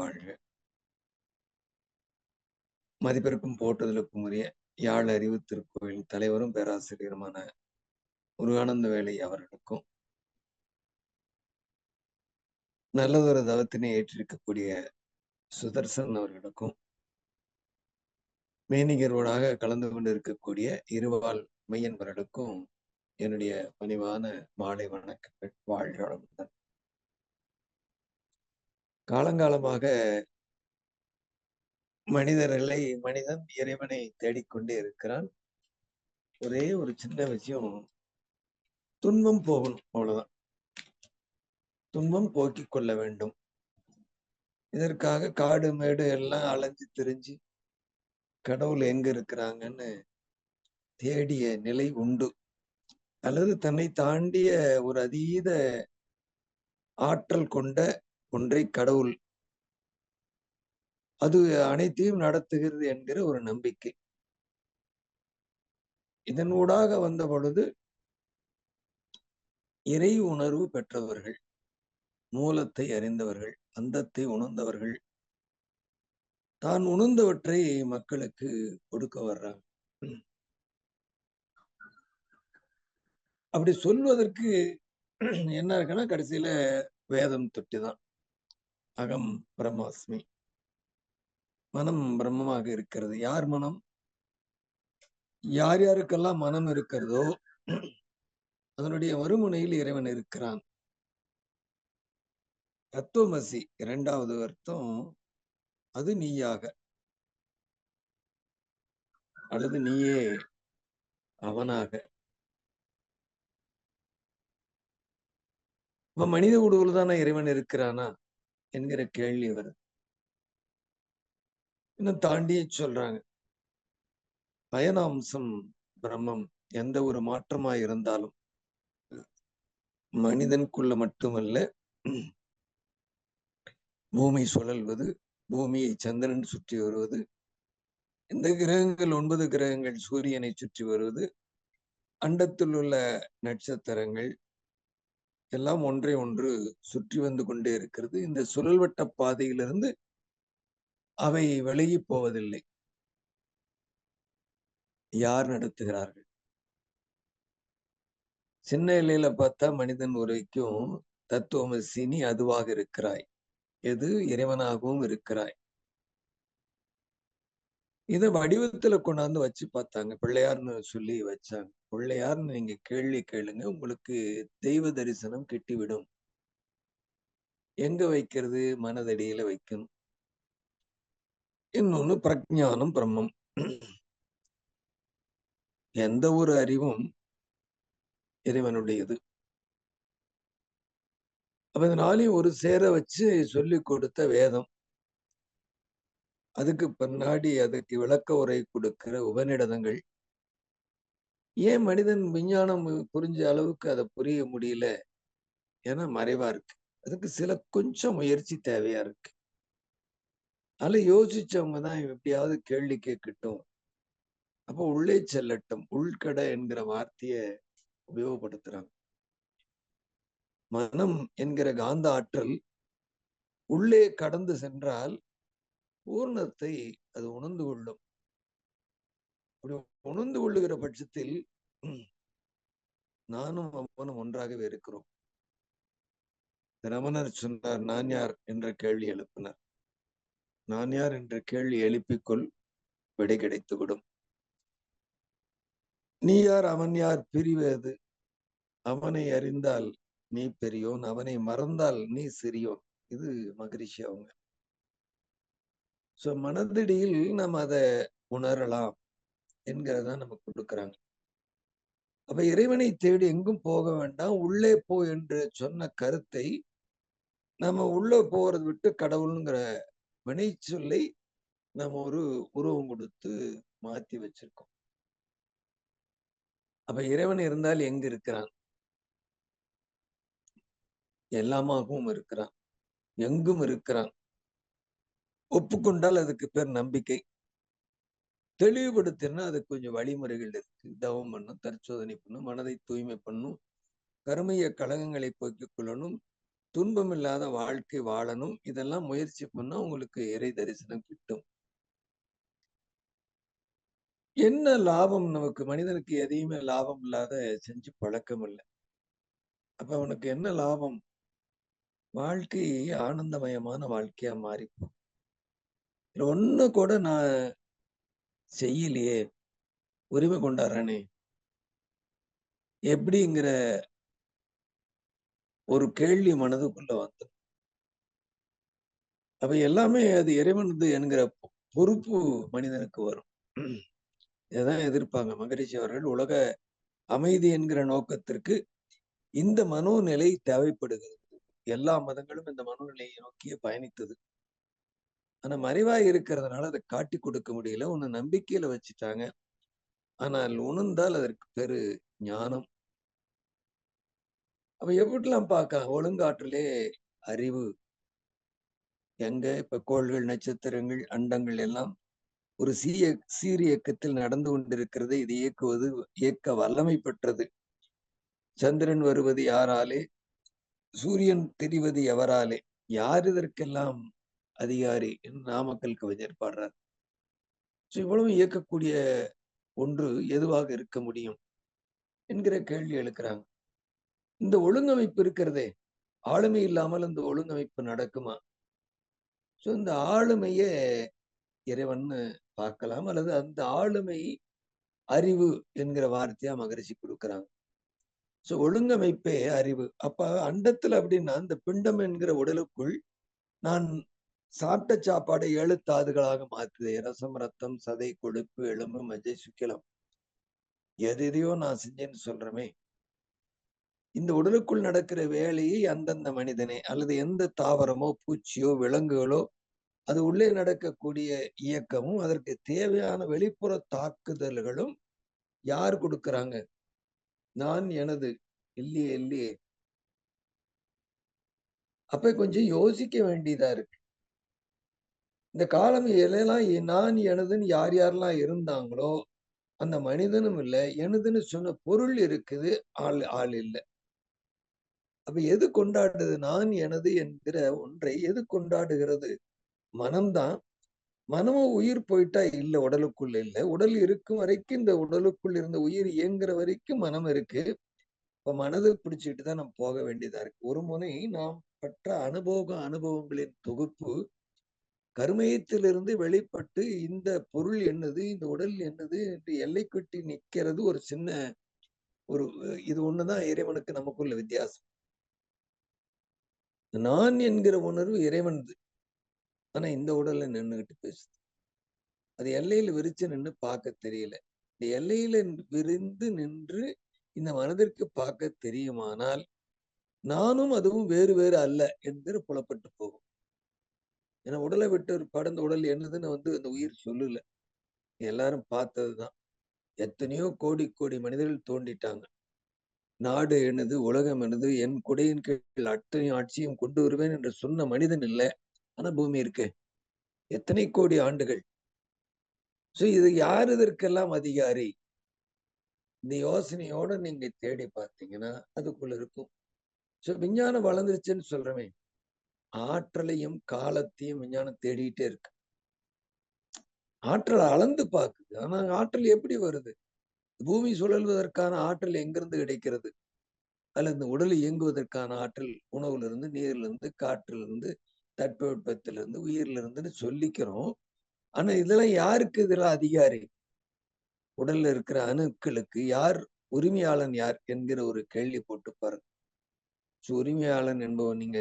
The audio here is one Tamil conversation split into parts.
வாழ்க மதிப்பிற்கும் போற்றுதலுக்கும் உரிய யாழ் அறிவு திருக்கோயில் தலைவரும் பேராசிரியருமான முருகானந்த வேலை அவர்களுக்கும் நல்லதொரு தவத்தினை ஏற்றிருக்கக்கூடிய சுதர்சன் அவர்களுக்கும் மெய்நிகர்வோடாக கலந்து கொண்டிருக்கக்கூடிய இருவாள் மையன்பர்களுக்கும் என்னுடைய பணிவான மாலை வணக்கங்கள். வாழ்க வளமுடன். காலங்காலமாக மனிதர்களை மனிதன் இறைவனை தேடிக்கொண்டே இருக்கிறான். ஒரே ஒரு சின்ன விஷயம் துன்பம் போகணும் அவ்வளவுதான். துன்பம் போக்கிக் கொள்ள வேண்டும். இதற்காக காடு மேடு எல்லாம் அலைஞ்சு திரிஞ்சு கடவுள் எங்க இருக்கிறாங்கன்னு தேடிய நிலை உண்டு. அல்லது தன்னை தாண்டிய ஒரு அதீத ஆற்றல் கொண்ட ஒன்றை கடவுள். அது அனைத்தையும் நடத்துகிறது என்கிற ஒரு நம்பிக்கை. இதன் ஊடாக வந்த பொழுது இறை உணர்வு பெற்றவர்கள் மூலத்தை அறிந்தவர்கள் அந்தத்தை உணர்ந்தவர்கள் தான் உணர்ந்தவற்றை மக்களுக்கு கொடுக்க வர்றாங்க. அப்படி சொல்வதற்கு என்ன இருக்குன்னா கடைசியில வேதம் தொட்டிதான். அகம் பிரம்மாஸ்மி. மனம் பிரம்மமாக இருக்கிறது. யார் மனம்? யார் யாருக்கெல்லாம் மனம் இருக்கிறதோ அதனுடைய மறுமுனையில் இறைவன் இருக்கிறான். தத்துவமசி இரண்டாவது அர்த்தம் அது நீயாக. அல்லது நீயே அவனாக. இப்ப மனித உடவுல தானே இறைவன் இருக்கிறானா? என்கிற கேள்வி வருது. இன்னும் தாண்டியே சொல்றாங்க. பயனாம்சம் பிரம்மம் எந்த ஒரு மாற்றமா இருந்தாலும் மனிதனுக்குள்ள மட்டுமல்ல பூமி சுழல்வது பூமியை சந்திரன் சுற்றி வருவது இந்த கிரகங்கள் ஒன்பது கிரகங்கள் சூரியனை சுற்றி வருவது அண்டத்தில் உள்ள நட்சத்திரங்கள் எல்லாம் ஒன்றை ஒன்று சுற்றி வந்து கொண்டே இருக்கிறது. இந்த சுழல்வட்ட பாதையிலிருந்து அவை விலகி போவதில்லை. யார் நடத்துகிறார்கள்? சின்ன இலையில பார்த்தா மனிதன் உரைக்கும் தத்துவமசினி அதுவாக இருக்கிறாய். எது இறைவனாகவும் இருக்கிறாய். இத வடிவத்துல கொண்டாந்து வச்சு பார்த்தாங்க. பிள்ளையார்னு சொல்லி வச்சாங்க. பிள்ளையார்னு நீங்க கேள்வி கேளுங்க உங்களுக்கு தெய்வ தரிசனம் கிட்டிவிடும். எங்க வைக்கிறது? மனதடியில வைக்கணும். இன்னொன்னு பிரஜானம் பிரம்மம். எந்த ஒரு அறிவும் இறைவனுடையது. அப்ப இதனாலையும் ஒரு சேர வச்சு சொல்லி கொடுத்த வேதம். அதுக்கு பின்னாடி அதுக்கு விளக்க உரை கொடுக்கிற உபநிடதங்கள். ஏன் மனிதன் விஞ்ஞானம் புரிஞ்ச அளவுக்கு அதை புரிய முடியல? ஏன்னா மறைவா இருக்கு. அதுக்கு சில கொஞ்சம் முயற்சி தேவையா இருக்கு. அதில் யோசிச்சவங்க தான் எப்படியாவது கேள்வி கேட்கட்டும். அப்போ உள்ளே செல்லட்டும். உள்கடை என்கிற வார்த்தையை உபயோகப்படுத்துறாங்க. மனம் என்கிற காந்த ஆற்றல் உள்ளே கடந்து சென்றால் பூர்ணத்தை அது உணர்ந்து கொள்ளும். அப்படி உணர்ந்து கொள்ளுகிற பட்சத்தில் நானும் அவனும் ஒன்றாகவே இருக்கிறோம். ரமணர் சொன்னார் நான் யார்? என்ற கேள்வி எழுப்பினார். நான் யார்? என்ற கேள்வி எழுப்பிக்கொள் விடை கிடைத்துவிடும் நீ யார்? அவன் யார்? பிரிவது அவனை அறிந்தால் நீ பெரியோன் அவனை மறந்தால் நீ சிறியோன். இது மகிழ்ச்சி அவங்க ஸோ மனதிடியில் நம்ம அதை உணரலாம் என்கிறதா நமக்கு கொடுக்குறாங்க. அப்ப இறைவனை தேடி எங்கும் போக வேண்டாம் உள்ளே போ என்று சொன்ன கருத்தை நம்ம உள்ளே போறது விட்டு கடவுளுங்கிற வினை சொல்லை நம்ம ஒரு உருவம் கொடுத்து மாத்தி வச்சிருக்கோம். அப்ப இறைவன் இருந்தால் எங்க இருக்கிறான்? எல்லாமாகவும் இருக்கிறான். எங்கும் இருக்கிறான்? ஒப்புக்கொண்டால் அதுக்கு பேர் நம்பிக்கை. தெளிவுபடுத்தினா அதுக்கு கொஞ்சம் வழிமுறைகள் இருக்கு. தவம் பண்ணும் தற்சோதனை பண்ணும் மனதை தூய்மை பண்ணும் கருமைய கழகங்களை போக்கிக் கொள்ளணும் துன்பம் இல்லாத வாழ்க்கை வாழணும் இதெல்லாம் முயற்சி பண்ணா உங்களுக்கு இறை தரிசனம் கிட்டும். என்ன லாபம் நமக்கு? மனிதனுக்கு எதையுமே லாபம் இல்லாத செஞ்சு பழக்கம் இல்லை. அப்ப அவனுக்கு என்ன லாபம்? வாழ்க்கை ஆனந்தமயமான வாழ்க்கையா மாறிப்போம். இதுல ஒண்ணு கூட நான் செய்யலையே. உரிமை கொண்டாடுறேனே. எப்படிங்கிற ஒரு கேள்வி மனதுக்குள்ள வந்து அப்ப எல்லாமே அது இறைவனது என்கிற பொறுப்பு மனிதனுக்கு வரும். இதான் எதிர்ப்பாங்க. மகரிஷி அவர்கள் உலக அமைதி என்கிற நோக்கத்திற்கு இந்த மனோநிலை தேவைப்படுகிறது. எல்லா மதங்களும் இந்த மனோநிலையை நோக்கியே பயணித்தது. ஆனா மறைவாய் இருக்கிறதுனால அதை காட்டி கொடுக்க முடியல. உன்னை நம்பிக்கையில வச்சுட்டாங்க. ஆனால் உணர்ந்தால் அதற்கு பெரு ஞானம். அப்ப எப்படிலாம் பார்க்க ஒழுங்காற்றிலே அறிவு. எங்க இப்ப கோள்கள் நட்சத்திரங்கள் அண்டங்கள் எல்லாம் ஒரு சீய சீரியக்கத்தில் நடந்து கொண்டிருக்கிறது இது இயக்குவது இயக்க வல்லமை பெற்றது. சந்திரன் வருவது யாராலே? சூரியன் தெரிவது எவராலே? யார் இதற்கெல்லாம் அதிகாரி என்று நாமக்கல் கவிஞர் பாடுறார் ஸோ இவ்வளவு இயக்கக்கூடிய ஒன்று எதுவாக இருக்க முடியும்? என்கிற கேள்வி எழுக்கிறாங்க. இந்த ஒழுங்கமைப்பு இருக்கிறதே ஆளுமை இல்லாமல் இந்த ஒழுங்கமைப்பு நடக்குமா? சோ இந்த ஆளுமையை இறைவன்னு பார்க்கலாம் அல்லது அந்த ஆளுமை அறிவு என்கிற வார்த்தையா மகரிஷி கொடுக்குறாங்க. சோ ஒழுங்கமைப்பே அறிவு. அப்ப அண்டத்துல அப்படின்னா இந்த பிண்டம் என்கிற உடலுக்குள் நான் சாப்பிட்ட சாப்பாடை ஏழு தாதுகளாக மாத்துது ரசம் ரத்தம் சதை கொழுப்பு எலும்பு மஜ்ஜை சுக்கிலம். எது எதையோ நான் செஞ்சேன்னு சொல்றமே. இந்த உடலுக்குள் நடக்கிற வேலையை அந்தந்த மனிதனே அல்லது எந்த தாவரமோ பூச்சியோ விலங்குகளோ அது உள்ளே நடக்கக்கூடிய இயக்கமும் அதற்கு தேவையான வெளிப்புற தாக்குதல்களும் யார் கொடுக்கறாங்க? நான் எனது. இல்லையே இல்லையே. அப்ப கொஞ்சம் யோசிக்க வேண்டியதா இருக்கு. இந்த காலம் எல்லாம் நான் எனதுன்னு யார் யாரெல்லாம் இருந்தாங்களோ அந்த மனிதனும் இல்லை எனதுன்னு சொன்ன பொருள் இருக்குது ஆள் ஆள் இல்லை. அப்ப எது கொண்டாடுது நான் எனது என்கிற ஒன்றை எது கொண்டாடுகிறது? மனம்தான். மனமும் உயிர் போயிட்டா இல்ல உடலுக்குள்ள இல்ல. உடல் இருக்கும் வரைக்கும் இந்த உடலுக்குள் இருந்த உயிர் இயங்குற வரைக்கும் மனம் இருக்கு. இப்ப மனதை பிடிச்சிட்டு தான் நம்ம போக வேண்டியதா இருக்கு. ஒரு முனை நாம் பெற்ற அனுபவ அனுபவங்களின் தொகுப்பு கருமயத்திலிருந்து வெளிப்பட்டு இந்த பொருள் என்னது இந்த உடல் என்னது என்று எல்லை கட்டி நிக்கிறது ஒரு சின்ன ஒரு இது ஒண்ணுதான் இறைவனுக்கு நமக்குள்ள வித்தியாசம். நான் என்கிற உணர்வு இறைவனது. ஆனா இந்த உடல்ல நின்றுகிட்டு பேசுது. அது எல்லையில விரிச்சு நின்று பார்க்க தெரியல. இந்த எல்லையில விரிந்து நின்று இந்த மனதிற்கு பார்க்க தெரியுமானால் நானும் அதுவும் வேறு வேறு அல்ல என்கிற புலப்பட்டு போகும். ஏன்னா உடலை விட்டு படந்த உடல் என்னதுன்னு வந்து அந்த உயிர் சொல்லல. எல்லாரும் பார்த்ததுதான். எத்தனையோ கோடி கோடி மனிதர்கள் தோண்டிட்டாங்க நாடு எனது உலகம் எனது என் குடையின் கீழ் அத்தனை ஆட்சியும் கொண்டு வருவேன் என்று சொன்ன மனிதன் இல்லை. ஆனா பூமி இருக்கு. எத்தனை கோடி ஆண்டுகள். சோ இது யார் இதற்கெல்லாம் அதிகாரி? இந்த யோசனையோட நீங்க தேடி பார்த்தீங்கன்னா அதுக்குள்ள இருக்கும். சோ விஞ்ஞானம் வளர்ந்துருச்சுன்னு சொல்றமே. ஆற்றலையும் காலத்தையும் விஞ்ஞானம் தேடிட்டே இருக்கு. ஆற்றல் அளந்து பார்க்குது. ஆனா ஆற்றல் எப்படி வருது? பூமி சுழல்வதற்கான ஆற்றல் எங்கிருந்து கிடைக்கிறது? அல்லது இந்த உடல் இயங்குவதற்கான ஆற்றல் உணவுல இருந்து நீர்ல இருந்து காற்றுல இருந்து தட்பவெப்பத்திலிருந்து உயிர்ல இருந்துன்னு சொல்லிக்கிறோம். ஆனா இதெல்லாம் யாருக்கு இதெல்லாம் அதிகாரி? உடல்ல இருக்கிற அணுக்களுக்கு யார் உரிமையாளன் யார் என்கிற ஒரு கேள்வி போட்டு பாருங்க. உரிமையாளன் என்பவன் நீங்க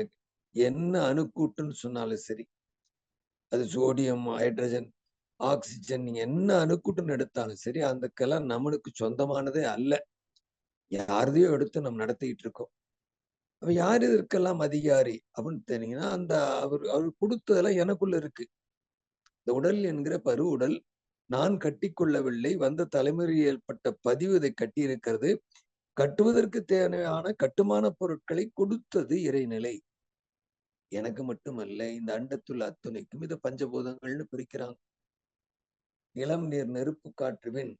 என்ன அணுக்கூட்டுன்னு சொன்னாலும் சரி அது சோடியம் ஹைட்ரஜன் ஆக்சிஜன் நீங்க என்ன அணுக்கூட்டுன்னு எடுத்தாலும் சரி அதுக்கெல்லாம் நம்மளுக்கு சொந்தமானதே அல்ல. யாரதையோ எடுத்து நம்ம நடத்திக்கிட்டு இருக்கோம். அப்ப யார் இதற்கெல்லாம் அதிகாரி அப்படின்னு தெரிஞ்சீங்கன்னா அந்த அவர் அவர் கொடுத்ததெல்லாம் எனக்குள்ள இருக்கு. இந்த உடல் என்கிற பரு உடல் நான் கட்டிக்கொள்ளவில்லை வந்த தலைமுறையில் ஏற்பட்ட பதிவு இதை கட்டியிருக்கிறது. கட்டுவதற்கு தேவையான கட்டுமான பொருட்களை கொடுத்தது இறைநிலை. எனக்கு மட்டுமல்ல இந்த அண்டத்துள்ள அத்துணைக்கும் இதை பஞ்சபூதங்கள்னு பிரிக்கிறாங்க நிலம் நீர் நெருப்பு காற்றுவின்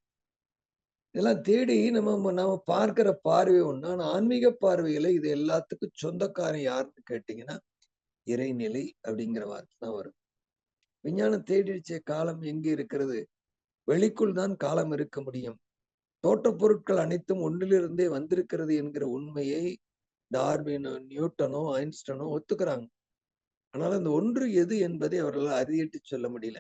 இதெல்லாம் தேடி நம்ம நாம பார்க்கிற பார்வை ஒண்ணு. ஆனா ஆன்மீக பார்வையில இது எல்லாத்துக்கும் சொந்தக்காரன் யாருன்னு கேட்டீங்கன்னா, இறைநிலை அப்படிங்கிற வார்த்தை தான் வரும். விஞ்ஞானம் தேடிச்ச காலம் எங்கே இருக்கிறது? வெளிக்குள் தான் காலம் இருக்க முடியும். தோட்டப் பொருட்கள் அனைத்தும் ஒன்றிலிருந்தே வந்திருக்கிறது என்கிற உண்மையை டார்வினோ, நியூட்டனோ, ஐன்ஸ்டனோ ஒத்துக்கிறாங்க. ஆனால் அந்த ஒன்று எது என்பதை அவர்களால் அறியிட்டு சொல்ல முடியல.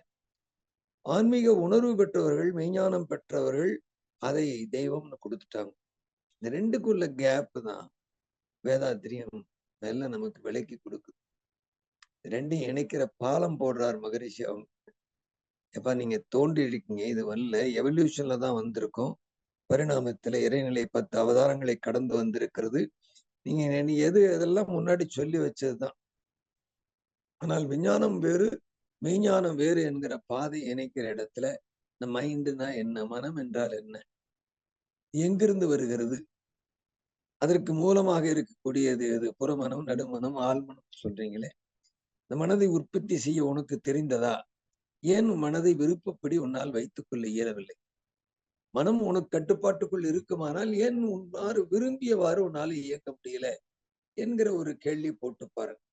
ஆன்மீக உணர்வு பெற்றவர்கள், மெய்ஞானம் பெற்றவர்கள் அதை தெய்வம்னு கொடுத்துட்டாங்க இந்த ரெண்டுக்குள்ள கேப் தான் வேதாத்திரியம் மெல்ல நமக்கு விலக்கி கொடுக்குது ரெண்டையும் இணைக்கிற பாலம் போடுறார் மகரிஷி அவங்க. எப்பா நீங்க தோண்டி இருக்கீங்க. இது வரல. எவல்யூஷன்ல தான் வந்திருக்கும் பரிணாமத்துல இறைநிலை 10 அவதாரங்களை கடந்து வந்திருக்கிறது. நீங்க எது எதெல்லாம் முன்னாடி சொல்லி வச்சதுதான் ஆனால் விஞ்ஞானம் வேறு, மெய்ஞானம் வேறு என்கிற பாதை இணைக்கிற இடத்துல, இந்த மைண்டுனா என்ன? மனம் என்றால் என்ன? எங்கிருந்து வருகிறது? அதற்கு மூலமாக இருக்கக்கூடியது எது? புறமனம், நடுமனம், ஆழ்மனம் சொல்றீங்களே. இந்த மனதை உற்பத்தி செய்ய உனக்கு தெரிந்ததா? ஏன் மனதை விருப்பப்படி உன்னால் வைத்துக் கொள்ள இயலவில்லை? மனம் உனக்கு கட்டுப்பாட்டுக்குள் இருக்குமானால், ஏன் உன்னாறு விரும்பியவாறு உன்னால இயக்க முடியல? என்கிற ஒரு கேள்வி போட்டு பாருங்க.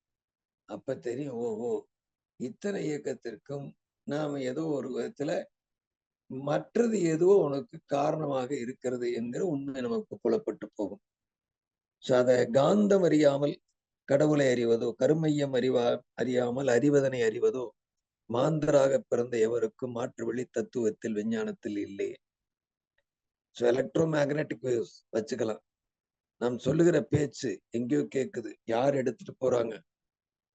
அப்ப தெரியும். ஓஹோ! இத்தனை இயக்கத்திற்கும் நாம ஏதோ ஒரு விதத்துல மற்றது ஏதோ உனக்கு காரணமாக இருக்கிறது என்கிற உண்மை நமக்கு புலப்பட்டு போகும். ஸோ அதை காந்தம் அறியாமல் கடவுளை அறிவதோ, கருமையம் அறிவா அறியாமல் அறிவதனை அறிவதோ, மாந்தராக பிறந்த எவருக்கும் மாற்று வழி தத்துவத்தில் விஞ்ஞானத்தில் இல்லை. ஸோ எலக்ட்ரோ மேக்னட்டிக் வேவ்ஸ் வச்சுக்கலாம். நாம் சொல்லுகிற பேச்சு எங்கேயோ கேட்குது. யார் எடுத்துட்டு போறாங்க?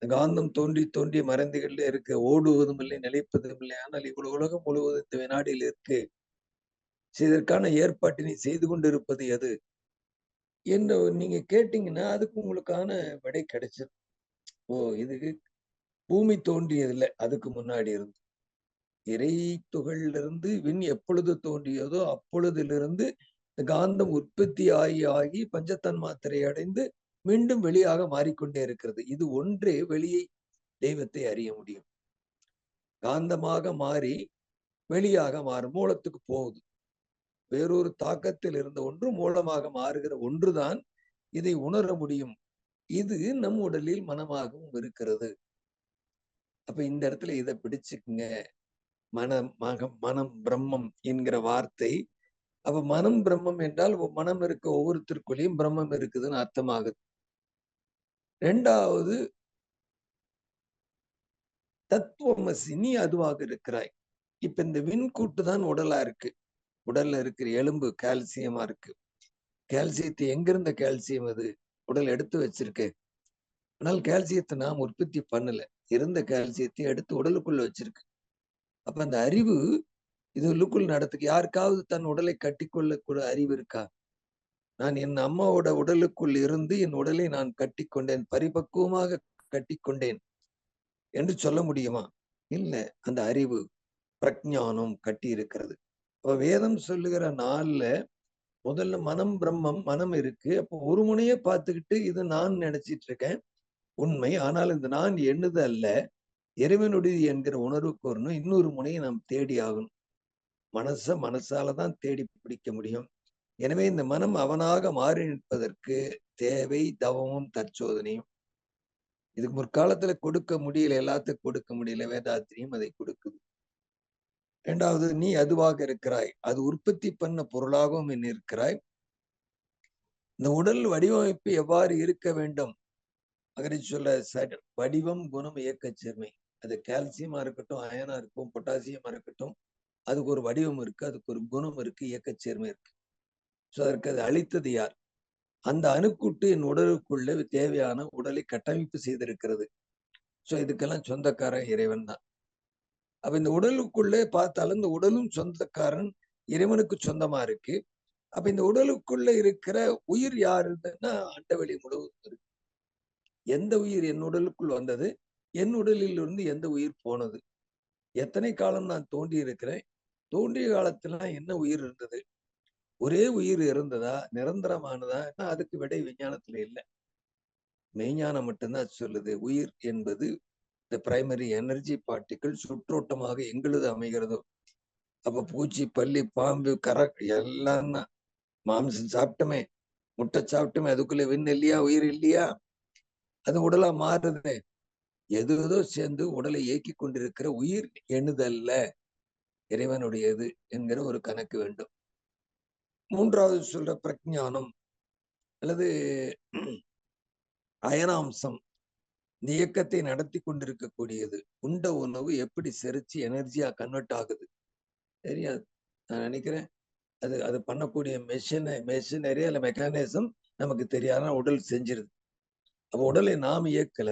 காந்தம் தோன்றி தோன்றி மறைந்துகிட்டே இருக்கு. ஓடுவதும் இல்லை, நிலைப்பதும் இல்லை. ஆனால் இவ்வளவு உலகம் முழுவதும் இந்த வினாடியில் இருக்கு. இதற்கான ஏற்பாட்டினை செய்து கொண்டிருப்பது எது? என்ற நீங்க கேட்டீங்கன்னா, அதுக்கு உங்களுக்கான விடை கிடைச்சிரும். ஓ! இதுக்கு பூமி தோன்றியதில்லை அதுக்கு முன்னாடி இருந்து. இறை துகளிலிருந்து விண் எப்பொழுது தோன்றியதோ அப்பொழுதிலிருந்து காந்தம் உற்பத்தி ஆகி ஆகி பஞ்சத்தன் மாத்திரை அடைந்து மீண்டும் வெளியாக மாறிக்கொண்டே இருக்கிறது. இது ஒன்றே வெளியை தெய்வத்தை அறிய முடியும். காந்தமாக மாறி வெளியாக மாறும். மூலத்துக்கு போகுது. வேறொரு தாக்கத்தில் இருந்த ஒன்று மூலமாக மாறுகிற ஒன்றுதான் இதை உணர முடியும். இது நம் உடலில் மனமாகவும் இருக்கிறது. அப்ப இந்த இடத்துல இதை பிடிச்சுக்குங்க. மனம் மகம் மனம் பிரம்மம் என்கிற வார்த்தை. அப்ப மனம் பிரம்மம் என்றால் மனம் இருக்க ஒவ்வொருத்தருக்குள்ளேயும் பிரம்மம் இருக்குதுன்னு அர்த்தமாகுது. ரெண்டாவது தத்துவமசி நீ அதுவாக இருக்கிறாய். இப்ப இந்த விண்கூட்டு தான் உடலா இருக்கு. உடல்ல இருக்கிற எலும்பு கால்சியமா இருக்கு. கால்சியத்தை எங்கிருந்த கால்சியம் அது? உடல் எடுத்து வச்சிருக்கு. ஆனால் கால்சியத்தை நாம் உற்பத்தி பண்ணல. இருந்த கால்சியத்தை எடுத்து உடலுக்குள்ள வச்சிருக்கு. அப்ப அந்த அறிவு இது உள்ளுக்குள் நடத்துக்கு யாருக்காவது தன் உடலை கட்டிக்கொள்ளக்கூட அறிவு இருக்கா? நான் என் அம்மாவோட உடலுக்குள் இருந்து என் உடலை நான் கட்டிக்கொண்டேன். பரிபக்குவமாக கட்டிக்கொண்டேன். என்று சொல்ல முடியுமா? இல்ல. அந்த அறிவு, பிரக்ஞானம் கட்டி இருக்கிறது. அப்ப வேதம் சொல்லுகிற நாள்ல முதல்ல மனம் பிரம்மம் மனம் இருக்கு. அப்போ ஒரு முனையே பார்த்துக்கிட்டு இது நான் நினைச்சிட்டு இருக்கேன். உண்மை. ஆனால் இந்த நான் என்னது அல்ல. இறைவனுடைய என்கிற உணர்வுக்கு வரணும். இன்னொரு முனையை நாம் தேடி ஆகணும். மனச மனசால தான் தேடி பிடிக்க முடியும். எனவே இந்த மனம் அவனாக மாறி நிற்பதற்கு தேவை தவமும் தற்சோதனையும். இதுக்கு முற்காலத்துல கொடுக்க முடியல. எல்லாத்துக்கும் கொடுக்க முடியல. வேதாத்திரியும் அதை கொடுக்குது. இரண்டாவது நீ அதுவாக இருக்கிறாய். அது உற்பத்தி பண்ண பொருளாகவும் நீ இருக்கிறாய். இந்த உடல் வடிவமைப்பு எவ்வாறு இருக்க வேண்டும்? அகரி சொல்ல வடிவம், குணம், இயக்கச் சேர்மை. அது கால்சியமா இருக்கட்டும், அயனா இருக்கும், பொட்டாசியமா இருக்கட்டும். அதுக்கு ஒரு வடிவம் இருக்கு. அதுக்கு ஒரு குணம் இருக்கு. இயக்கச்சேர்மை இருக்கு. ஸோ அதற்கு அது அளித்தது யார்? அந்த அணுக்கூட்டு என் உடலுக்குள்ள தேவையான உடலை கட்டமைப்பு செய்திருக்கிறது. ஸோ இதுக்கெல்லாம் சொந்தக்காரன் இறைவன் தான். அப்ப இந்த உடலுக்குள்ளே பார்த்தாலும் இந்த உடலும் சொந்தக்காரன் இறைவனுக்கு சொந்தமா இருக்கு. அப்ப இந்த உடலுக்குள்ள இருக்கிற உயிர் யாருன்னா அண்டவெளி முழுவதும் இருக்கு. எந்த உயிர் என் உடலுக்குள் வந்தது? என் உடலில் இருந்து எந்த உயிர் போனது? எத்தனை காலம் நான் தோண்டி இருக்கிறேன்? தோன்றிய காலத்துல என்ன உயிர் இருந்தது? ஒரே உயிர் இருந்ததா? நிரந்தரமானதா? அதுக்கு விடை விஞ்ஞானத்துல இல்ல. மெய்ஞானம் மட்டும்தான் சொல்லுது. உயிர் என்பது இந்த பிரைமரி எனர்ஜி பார்ட்டிக்கிள் சுற்றோட்டமாக எங்களது அமைகிறதோ? அப்ப பூச்சி பள்ளி பாம்பு கரை எல்லாம் தான். மாம்சம் சாப்பிட்டோமே. முட்டை சாப்பிட்டோமே. அதுக்குள்ள விண் இல்லையா? உயிர் இல்லையா? அது உடலா மாறுது. எது ஏதோ சேர்ந்து உடலை இயக்கி கொண்டிருக்கிற உயிர் எண்ணுதல்ல. இறைவனுடையது என்கிற ஒரு கணக்கு வேண்டும். மூன்றாவது சொல்ற பிரஜானம் அல்லது அயனாம்சம். இந்த இயக்கத்தை நடத்தி கொண்டிருக்கக்கூடியது. உண்ட உணவு எப்படி செரிச்சு எனர்ஜியா கன்வெர்ட் ஆகுது. சரியா? நான் நினைக்கிறேன். அது அது பண்ணக்கூடிய மெஷின் மெஷினரி அல்ல மெக்கானிசம் நமக்கு தெரியாத உடல் செஞ்சிருது. அப்போ உடலை நாம் இயக்கல.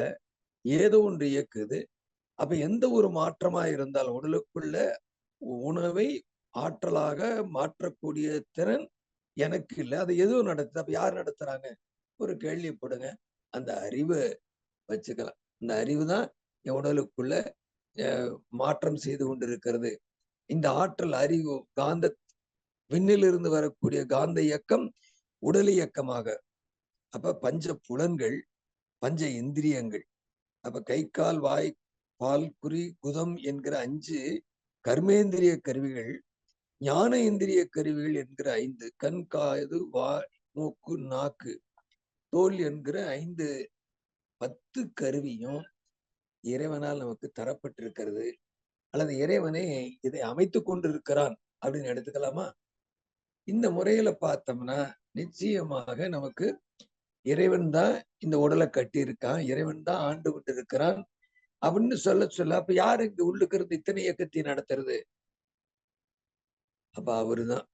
ஏதோ ஒன்று இயக்குது. அப்ப எந்த ஒரு மாற்றமா இருந்தாலும் உடலுக்குள்ள உணவை ஆற்றலாக மாற்றக்கூடிய திறன் எனக்கு இல்லை. அதை எதுவும் நடத்துது? அப்ப யார் நடத்துறாங்க? ஒரு கேள்விப்படுங்க அந்த அறிவை வச்சுக்கலாம். இந்த அறிவு தான் என் உடலுக்குள்ள மாற்றம் செய்து கொண்டிருக்கிறது. இந்த ஆற்றல் அறிவு காந்த விண்ணிலிருந்து வரக்கூடிய காந்த இயக்கம் உடல் இயக்கமாக. அப்ப பஞ்ச புலன்கள் பஞ்ச இந்திரியங்கள். அப்ப கை கால் வாய் பால் குறி குதம் என்கிற அஞ்சு கர்மேந்திரிய கருவிகள் ஞான இந்திரிய கருவிகள் என்கிற ஐந்து கண் காது வாய் மூக்கு நாக்கு தோல் என்கிற ஐந்து பத்து கருவியும் இறைவனால் நமக்கு தரப்பட்டிருக்கிறது. அல்லது இறைவனே இதை அமைத்து கொண்டிருக்கிறான் அப்படின்னு எடுத்துக்கலாமா? இந்த முறையில பார்த்தோம்னா நிச்சயமாக நமக்கு இறைவன் தான் இந்த உடலை கட்டி இருக்கான் இறைவன் தான் ஆண்டு கொண்டு இருக்கிறான் அப்படின்னு சொல்ல சொல்ல அப்ப யாரு இங்க இருந்து இத்தனை இயக்கத்தை நடத்துறது? அப்ப அவருதான்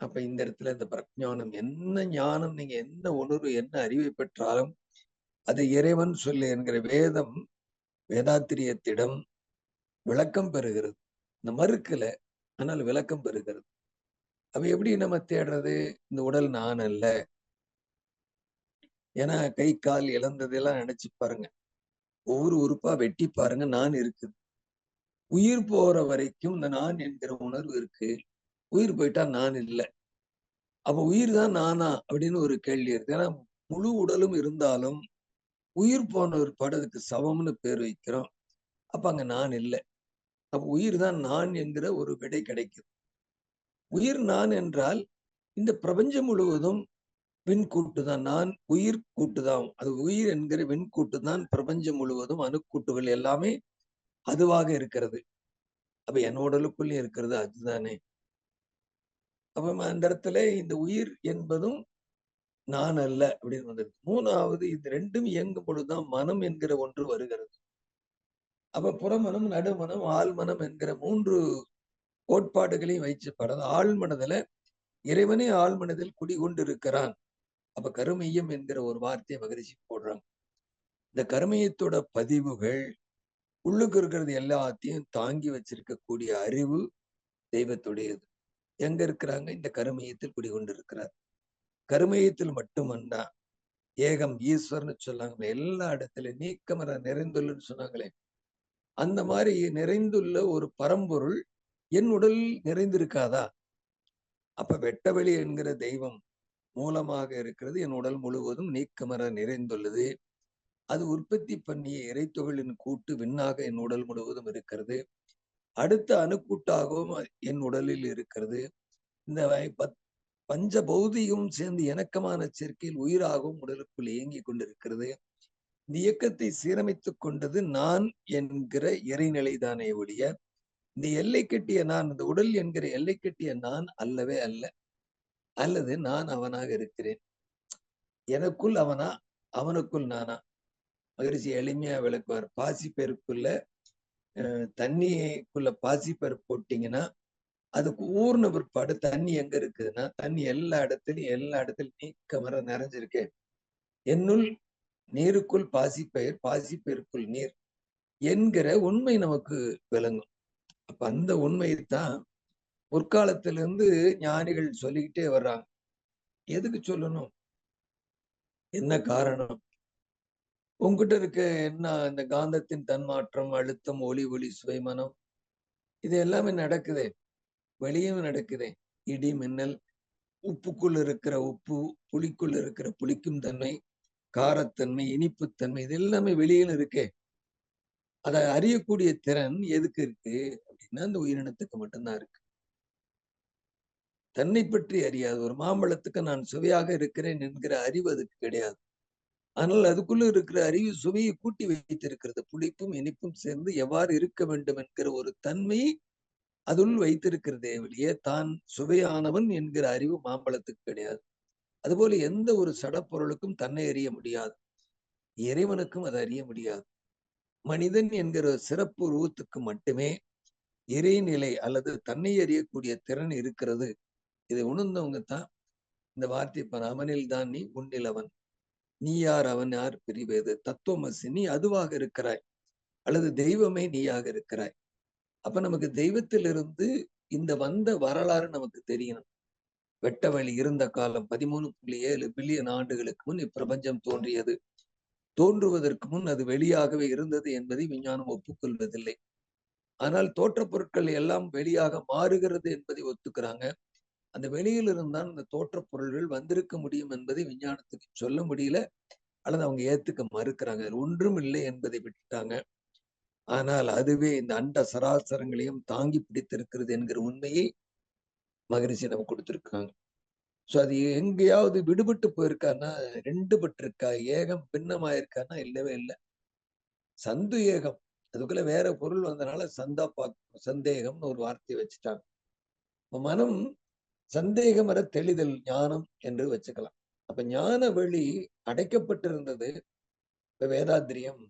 அப்ப இந்த இடத்துல இந்த பிரஜானம் என்ன ஞானம் நீங்க என்ன உணர்வு என்ன அறிவை பெற்றாலும் அது இறைவன் சொல்லு என்கிற வேதம் வேதாத்திரியத்திடம் விளக்கம் பெறுகிறது. இந்த மறுக்கல ஆனால் விளக்கம் பெறுகிறது. அப்ப எப்படி நம்ம தேடுறது? இந்த உடல் நான் அல்ல. ஏன்னா கை கால் இழந்ததெல்லாம் நினைச்சு பாருங்க. ஒவ்வொரு உறுப்பா வெட்டி பாருங்க நான் இருக்குது. உயிர் போற வரைக்கும் இந்த நான் என்கிற உணர்வு இருக்கு. உயிர் போயிட்டா நான் இல்லை. அப்ப உயிர் தான் நானா? அப்படின்னு ஒரு கேள்வி இருக்கு. ஏன்னா முழு உடலும் இருந்தாலும் உயிர் போன ஒரு படத்துக்கு சவம்னு பேர் வைக்கிறோம். அப்ப அங்க நான் இல்லை. அப்ப உயிர் தான் நான் என்கிற ஒரு விடை கிடைக்குது உயிர் நான் என்றால் இந்த பிரபஞ்சம் முழுவதும் விண்கூட்டு தான். நான் உயிர் கூட்டுதான் அது உயிர் என்கிற விண்கூட்டு தான் பிரபஞ்சம் முழுவதும் அணுக்கூட்டுகள் எல்லாமே அதுவாக இருக்கிறது. அப்ப என் உடலுக்குள்ளே இருக்கிறது அதுதானே. அப்ப அந்த இடத்துல இந்த உயிர் என்பதும் நான் அல்ல அப்படின்னு வந்தது மூணாவது இது ரெண்டும் இயங்கும் பொழுதுதான் மனம் என்கிற ஒன்று வருகிறது. அப்ப புறமனம் நடுமனம் ஆழ்மனம் என்கிற மூன்று கோட்பாடுகளையும் வைச்சு படம் ஆழ்மனதுல இறைவனே ஆழ்மனதில் குடிகொண்டு இருக்கிறான் அப்ப கருமையம் என்கிற ஒரு வார்த்தையை மகிழ்ச்சி போடுறாங்க. இந்த கருமையத்தோட பதிவுகள் உள்ளுக்கு இருக்கிறது எல்லாத்தையும் தாங்கி வச்சிருக்கக்கூடிய அறிவு தெய்வத்துடையது. எங்க இருக்கிறாங்க? இந்த கருமையத்தில் குடிகொண்டிருக்கிறார். கருமையத்தில் மட்டுமன்னா ஏகம் ஈஸ்வர்னு சொன்னாங்களே எல்லா இடத்துலயும் நீக்கமர நிறைந்துள்ளன்னு சொன்னாங்களே. அந்த மாதிரி நிறைந்துள்ள ஒரு பரம்பொருள் என் உடல் நிறைந்திருக்காதா? அப்ப வெட்டவெளி என்கிற தெய்வம் மூலமாக இருக்கிறது. என் உடல் முழுவதும் நீக்கமர நிறைந்துள்ளது. அது உற்பத்தி பண்ணிய இறைத்தொழிலின் கூட்டு விண்ணாக என் உடல் முழுவதும் இருக்கிறது. அடுத்த அணுக்கூட்டாகவும் என் உடலில் இருக்கிறது. இந்த பஞ்ச பௌதியும் சேர்ந்து இணக்கமான சேர்க்கையில் உயிராகவும் உடலுக்குள் இயங்கி கொண்டிருக்கிறது. இந்த இயக்கத்தை சீரமைத்துக் கொண்டது நான் என்கிற இறைநிலை தானே ஒழிய இந்த எல்லை கட்டிய நான் இந்த உடல் என்கிற எல்லை கட்டிய நான் அல்லவே அல்ல. அல்லது நான் அவனாக இருக்கிறேன். எனக்குள் அவனா அவனுக்குள் நானா? மகிழ்ச்சி எளிமையா விளக்குவார். பாசி பேருக்குள்ள தண்ணிக்குள்ள பாசி பருப்பு போட்டீங்கன்னா அதுக்கு ஊர்ன பிற்பாடு தண்ணி எங்க இருக்குதுன்னா தண்ணி எல்லா இடத்துலயும் எல்லா இடத்துலயும் நீக்க மர நிறைஞ்சிருக்கு. என்னுள் நீருக்குள் பாசிப்பயிர் பாசிப்பயிருக்குள் நீர் என்கிற உண்மை நமக்கு விளங்கும். அப்ப அந்த உண்மையைத்தான் முற்காலத்திலிருந்து ஞானிகள் சொல்லிக்கிட்டே வர்றாங்க. எதுக்கு சொல்லணும்? என்ன காரணம்? உங்ககிட்ட இருக்க என்ன இந்த காந்தத்தின் தன்மாற்றம் அழுத்தம் ஒளி ஒளி சுவைமனம்? இது எல்லாமே நடக்குதே. வெளியும் நடக்குதே. இடி மின்னல் உப்புக்குள் இருக்கிற உப்பு புளிக்குள் இருக்கிற புளிக்கும் தன்மை காரத்தன்மை இனிப்புத்தன்மை இது எல்லாமே வெளியில் இருக்கே. அதை அறியக்கூடிய திறன் எதுக்கு இருக்கு அப்படின்னா அந்த உயிரினத்துக்கு மட்டும்தான் இருக்கு. தன்னை பற்றி அறியாது. ஒரு மாம்பழத்துக்கு நான் சுவையாக இருக்கிறேன் என்கிற அறிவு அதுக்கு கிடையாது. ஆனால் அதுக்குள்ள இருக்கிற அறிவு சுவையை கூட்டி வைத்திருக்கிறது. புளிப்பும் இனிப்பும் சேர்ந்து எவ்வாறு இருக்க வேண்டும் என்கிற ஒரு தன்மையை அதுள் வைத்திருக்கிறதே வெளியே தான் சுவையானவன் என்கிற அறிவு மாம்பழத்துக்கு கிடையாது. அதுபோல எந்த ஒரு சடப்பொருளுக்கும் தன்னை அறிய முடியாது. இறைவனுக்கும் அதை அறிய முடியாது. மனிதன் என்கிற சிறப்பு உருவத்துக்கு மட்டுமே இறைநிலை அல்லது தன்னை அறியக்கூடிய திறன் இருக்கிறது. இதை உணர்ந்தவங்க தான் இந்த வார்த்தை இப்ப அமனில் தான் நீ உன்னிலவன். நீ யார்? அவன் யார்? பிரிவேது தத்துவமசி நீ அதுவாக இருக்கிறாய். அல்லது தெய்வமே நீயாக இருக்கிறாய். அப்ப நமக்கு தெய்வத்திலிருந்து இந்த வந்த வரலாறு நமக்கு தெரியணும். வெட்ட வழி இருந்த காலம் பதிமூணு புள்ளி ஏழு பில்லியன் ஆண்டுகளுக்கு முன் இப்பிரபஞ்சம் தோன்றியது. தோன்றுவதற்கு முன் அது வெளியாகவே இருந்தது என்பதை விஞ்ஞானம் ஒப்புக்கொள்வதில்லை. ஆனால் தோற்றப் பொருட்கள் எல்லாம் வெளியாக மாறுகிறது என்பதை ஒத்துக்கிறாங்க. அந்த வெளியில் இருந்தால் அந்த தோற்றப் பொருள்கள் வந்திருக்க முடியும் என்பதை விஞ்ஞானத்துக்கு சொல்ல முடியல. அல்லது அவங்க ஏத்துக்க மறுக்கிறாங்க. ஒன்றும் இல்லை என்பதை விட்டுட்டாங்க. ஆனால் அதுவே இந்த அண்ட சராசரங்களையும் தாங்கி பிடித்திருக்கிறது என்கிற உண்மையை மகரிஷி நம்ம கொடுத்திருக்காங்க. சோ அது எங்கேயாவது விடுபட்டு போயிருக்கான்னா ரெண்டு பட்டிருக்கா ஏகம் பின்னமாயிருக்கான்னா இல்லவே இல்லை. சந்து ஏகம். அதுக்குள்ள வேற பொருள் வந்தனால சந்தா பா சந்தேகம்னு ஒரு வார்த்தையை வச்சுட்டாங்க. மனம் சந்தேகமர தெளிதல் ஞானம் என்று வச்சுக்கலாம். அப்ப ஞான வழி அடைக்கப்பட்டிருந்தது. இப்ப வேதாத்திரியம்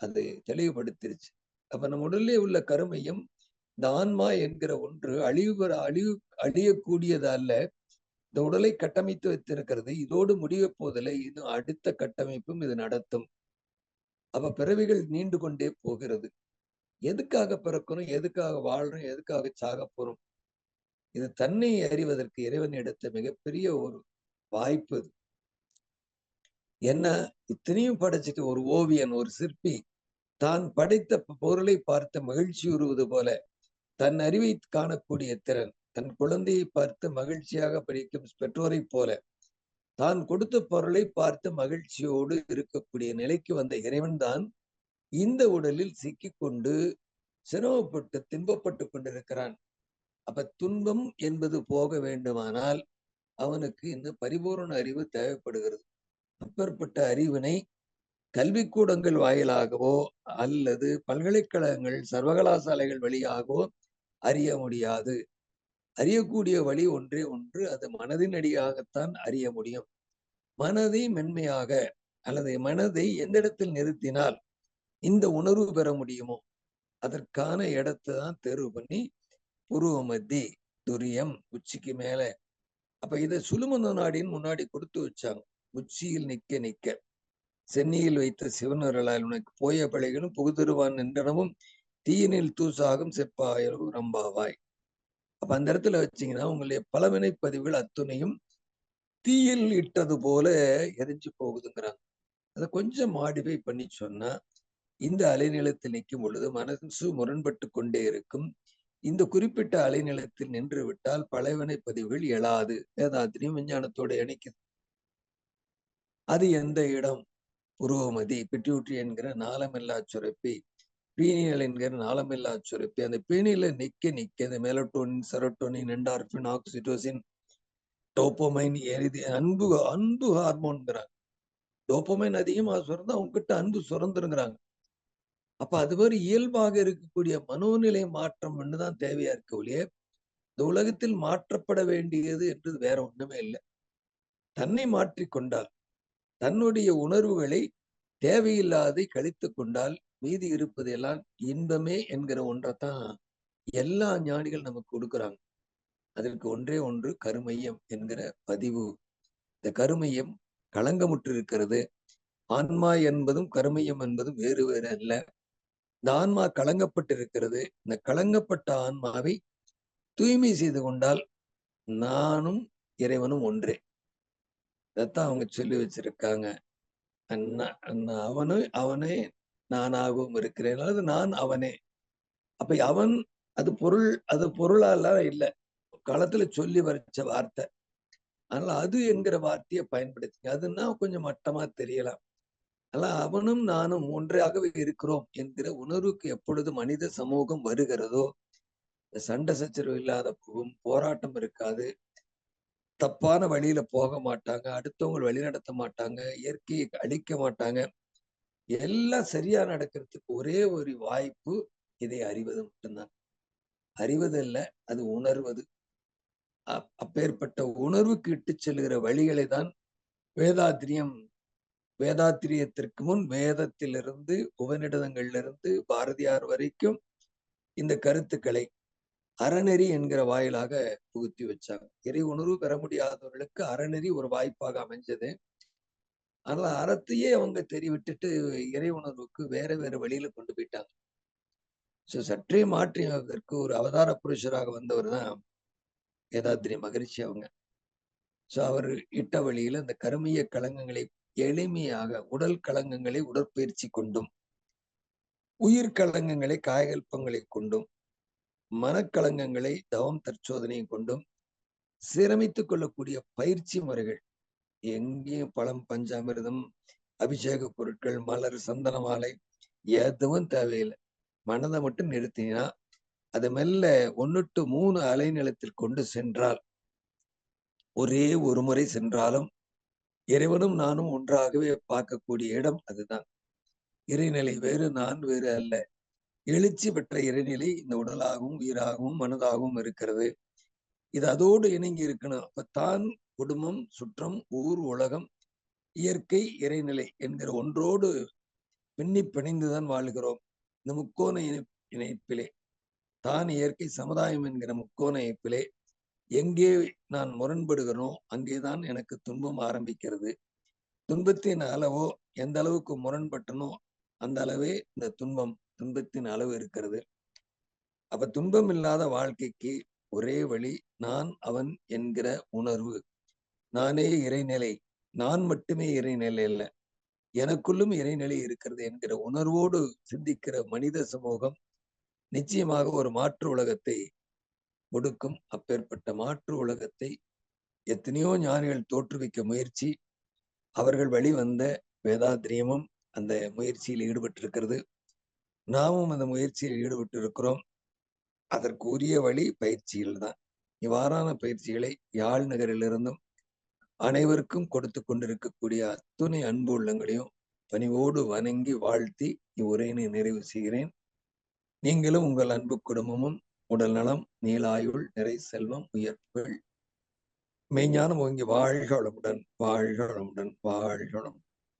அது தெளிவுபடுத்திருச்சு. அப்ப நம்ம உடலே உள்ள கருமையும் இந்த ஆன்மா என்கிற ஒன்று அழிவு அழிவு அழியக்கூடியது அல்ல. இந்த உடலை கட்டமைத்து வைத்திருக்கிறது. இதோடு முடிய போதில்லை இன்னும் அடுத்த கட்டமைப்பும் இது நடத்தும். அப்ப பிறவிகள் நீண்டு கொண்டே போகிறது. எதுக்காக பிறக்கணும்? எதுக்காக வாழ்றோம் எதுக்காக சாக போறோம்? இது தன்னை அறிவதற்கு இறைவன் எடுத்த மிகப்பெரிய ஒரு வாய்ப்பு இது. என்ன? இத்தனையும் படைச்சிட்டு ஒரு ஓவியன் ஒரு சிற்பி தான் படைத்த பொருளை பார்த்து மகிழ்ச்சியுறுவது போல தன் அறிவை காணக்கூடிய திறன் தன் குழந்தையை பார்த்து மகிழ்ச்சியாக படிக்கும் பெற்றோரை போல தான் கொடுத்த பொருளை பார்த்து மகிழ்ச்சியோடு இருக்கக்கூடிய நிலைக்கு வந்த இறைவன் தான் இந்த உடலில் சிக்கிக்கொண்டு சிரமப்பட்டு துன்பப்பட்டு கொண்டிருக்கிறான். அப்ப துன்பம் என்பது போக வேண்டுமானால் அவனுக்கு இந்த பரிபூர்ண அறிவு தேவைப்படுகிறது. அப்பேற்பட்ட அறிவினை கல்விக்கூடங்கள் வாயிலாகவோ அல்லது பல்கலைக்கழகங்கள் சர்வகலாசாலைகள் வழியாகவோ அறிய முடியாது. அறியக்கூடிய வழி ஒன்றே ஒன்று அது மனதின் அடியாகத்தான் அறிய முடியும். மனதை மென்மையாக அல்லது மனதை எந்த இடத்தில் நிறுத்தினால் இந்த உணர்வு பெற முடியுமோ? அதற்கான இடத்தை தான் தேர்வு பண்ணி புருவ மத்தி துரியம் உச்சிக்கு மேல. அப்ப இதை சுழுமந்த நாடின்னு முன்னாடி கொடுத்து வச்சாங்க. உச்சியில் நிக்க நிக்க. சென்னியில் வைத்த சிவனர்களால் உனக்கு போய பழைகளும் புகுதிருவான் நின்றனவும் தீயினில் தூசாகும் செப்பாயலும் ரம்பாவாய். அப்ப அந்த இடத்துல வச்சீங்கன்னா உங்களுடைய பலவினை பதிவுகள் அத்துணையும் தீயில் இட்டது போல எரிஞ்சு போகுதுங்கிறாங்க. அதை கொஞ்சம் மாடிஃபை பண்ணி சொன்னா இந்த அலைநிலத்தில் நிற்கும் பொழுது மனசு முரண்பட்டு கொண்டே இருக்கும். இந்த குறிப்பிட்ட அலைநிலத்தில் நின்று விட்டால் பழையவனை பதிவுகள் எழாது வேதாத்திரியும் விஞ்ஞானத்தோட இணைக்குது அது எந்த இடம்? உருவமதி. பிட்யூட்ரி என்கிற நாளமில்லா சுரப்பி. பீனியல் என்கிற நாளமில்லா சுரப்பி. அந்த பீனியில நிக்க நிக்க இந்த melatonin serotonin endorphin oxytocin dopamine எரிதி அன்பு அன்பு ஹார்மோன்கிறாங்க. டோப்போமைன் அதிகமாக சுரந்தா அவங்ககிட்ட அன்பு சுரந்துருங்கிறாங்க. அப்ப அது மாதிரி இயல்பாக இருக்கக்கூடிய மனோநிலை மாற்றம் தான் தேவையா இருக்க ஒழிய இந்த உலகத்தில் மாற்றப்பட வேண்டியது என்று வேற ஒண்ணுமே இல்லை. தன்னை மாற்றிக்கொண்டால் தன்னுடைய உணர்வுகளை தேவையில்லாதை கழித்து கொண்டால் மீதி இருப்பதெல்லாம் இன்பமே என்கிற ஒன்றைத்தான் எல்லா ஞானிகள் நமக்கு கொடுக்குறாங்க. அதற்கு ஒன்றே ஒன்று கருமையம் என்கிற பதிவு. இந்த கருமையம் களங்கமுற்று இருக்கிறது ஆன்மா என்பதும் கருமையம் என்பதும் வேறு வேறு அல்ல. இந்த ஆன்மா கலங்கப்பட்டிருக்கிறது. இந்த கலங்கப்பட்ட ஆன்மாவை தூய்மை செய்து கொண்டால் நானும் இறைவனும் ஒன்றே. இதைத்தான் அவங்க சொல்லி வச்சிருக்காங்க. அவனு அவனே நானாகவும் இருக்கிறேன். அல்லது நான் அவனே. அப்ப அவன் அது பொருள் அது பொருளாலாம் இல்லை. களத்துல சொல்லி வரைச்ச வார்த்தை. அதனால அது என்கிற வார்த்தையை பயன்படுத்தி அதுன்னா கொஞ்சம் மட்டமா தெரியலாம். அதனால அவனும் நானும் ஒன்றாகவே இருக்கிறோம் என்கிற உணர்வுக்கு எப்பொழுது மனித சமூகம் வருகிறதோ சண்டை சச்சரவு இல்லாத போகும் போராட்டம் இருக்காது தப்பான வழியில போக மாட்டாங்க அடுத்தவங்க வழி நடத்த மாட்டாங்க இயற்கையை அழிக்க மாட்டாங்க எல்லாம் சரியா நடக்கிறதுக்கு ஒரே ஒரு வாய்ப்பு இதை அறிவது மட்டும்தான். அறிவது அல்ல அது உணர்வது. அப்பேற்பட்ட உணர்வுக்கு இட்டு செல்கிற வழிகளை தான் வேதாத்திரியம் வேதாத்திரியத்திற்கு முன் வேதத்திலிருந்து உபநிடதங்களிலிருந்து பாரதியார் வரைக்கும் இந்த கருத்துக்களை அறநெறி என்கிற வாயிலாக புகுத்தி வச்சாங்க. இறை உணர்வு பெற முடியாதவர்களுக்கு அறநெறி ஒரு வாய்ப்பாக அமைஞ்சது. அதனால அறத்தையே அவங்க தெரிவிட்டுட்டு இறை உணர்வுக்கு வேற வேற வழியில கொண்டு போயிட்டாங்க. ஸோ சற்றே மாற்றி அதற்கு ஒரு அவதார புருஷராக வந்தவர் தான் வேதாத்திரி மகிழ்ச்சி அவங்க. ஸோ அவர் இட்ட வழியில இந்த கருமைய களங்கங்களை எளிமையாக உடல் களங்கங்களை உடற்பயிற்சி கொண்டும் உயிர் களங்கங்களை காயகல்பங்களை கொண்டும் மனக்களங்கங்களை தவம் தற்சோதனை கொண்டும் சிரமித்துக் கொள்ளக்கூடிய பயிற்சி முறைகள். எங்கேயும் பழம் பஞ்சாமிரதம் அபிஷேக பொருட்கள் மலர் சந்தன மாலை எதுவும் தேவையில்லை. மனதை மட்டும் நிறுத்தினா அது மெல்ல ஒன்னு டு மூணு அலைநிலத்தில் கொண்டு சென்றால் ஒரே ஒரு முறை சென்றாலும் இறைவனும் நானும் ஒன்றாகவே பார்க்கக்கூடிய இடம் அதுதான். இறைநிலை வேறு நான் வேறு அல்ல. எழுச்சி பெற்ற இறைநிலை இந்த உடலாகவும் உயிராகவும் மனதாகவும் இருக்கிறது. இது அதோடு இணங்கி இருக்கணும். அப்ப தான் குடும்பம் சுற்றம் ஊர் உலகம் இயற்கை இறைநிலை என்கிற ஒன்றோடு பின்னி பிணைந்துதான் வாழ்கிறோம். இந்த முக்கோண இணைப்பிலே. தான் இயற்கை சமுதாயம் என்கிற முக்கோண இணைப்பிலே எங்கே நான் முரண்படுகிறனோ அங்கேதான் எனக்கு துன்பம் ஆரம்பிக்கிறது. துன்பத்தின் அளவோ எந்த அளவுக்கு முரண்பட்டனோ அந்த அளவே இந்த துன்பம் துன்பத்தின் அளவு இருக்கிறது. அப்ப துன்பம் இல்லாத வாழ்க்கைக்கு ஒரே வழி நான் அவன் என்கிற உணர்வு. நானே இறைநிலை நான் மட்டுமே இறைநிலை அல்ல. எனக்குள்ளும் இறைநிலை இருக்கிறது என்கிற உணர்வோடு சிந்திக்கிற மனித சமூகம் நிச்சயமாக ஒரு மாற்று உலகத்தை கொடுக்கும் அப்பேற்பட்ட மாற்று உலகத்தை எத்தனையோ ஞானிகள் தோற்றுவிக்க முயற்சி அவர்கள் வழிவந்த வேதாத்திரியமும் அந்த முயற்சியில் ஈடுபட்டிருக்கிறது. நாமும் அந்த முயற்சியில் ஈடுபட்டு இருக்கிறோம் அதற்கு உரிய வழி பயிற்சிகள் தான். இவ்வாறான பயிற்சிகளை யாழ் நகரிலிருந்தும் அனைவருக்கும் கொடுத்து கொண்டிருக்கக்கூடிய அத்துணை அன்பு உள்ளங்களையும் பணிவோடு வணங்கி வாழ்த்தி இவ்வுரையினை நிறைவு செய்கிறேன். நீங்களும் உங்கள் அன்பு குடும்பமும் உடல் நலம் நீலாயுள் நிறை செல்வம் உயர்வுகள் மெய்ஞானம் ஓங்கி வாழ்களமுடன் வாழ்களமுடன் வாழ்க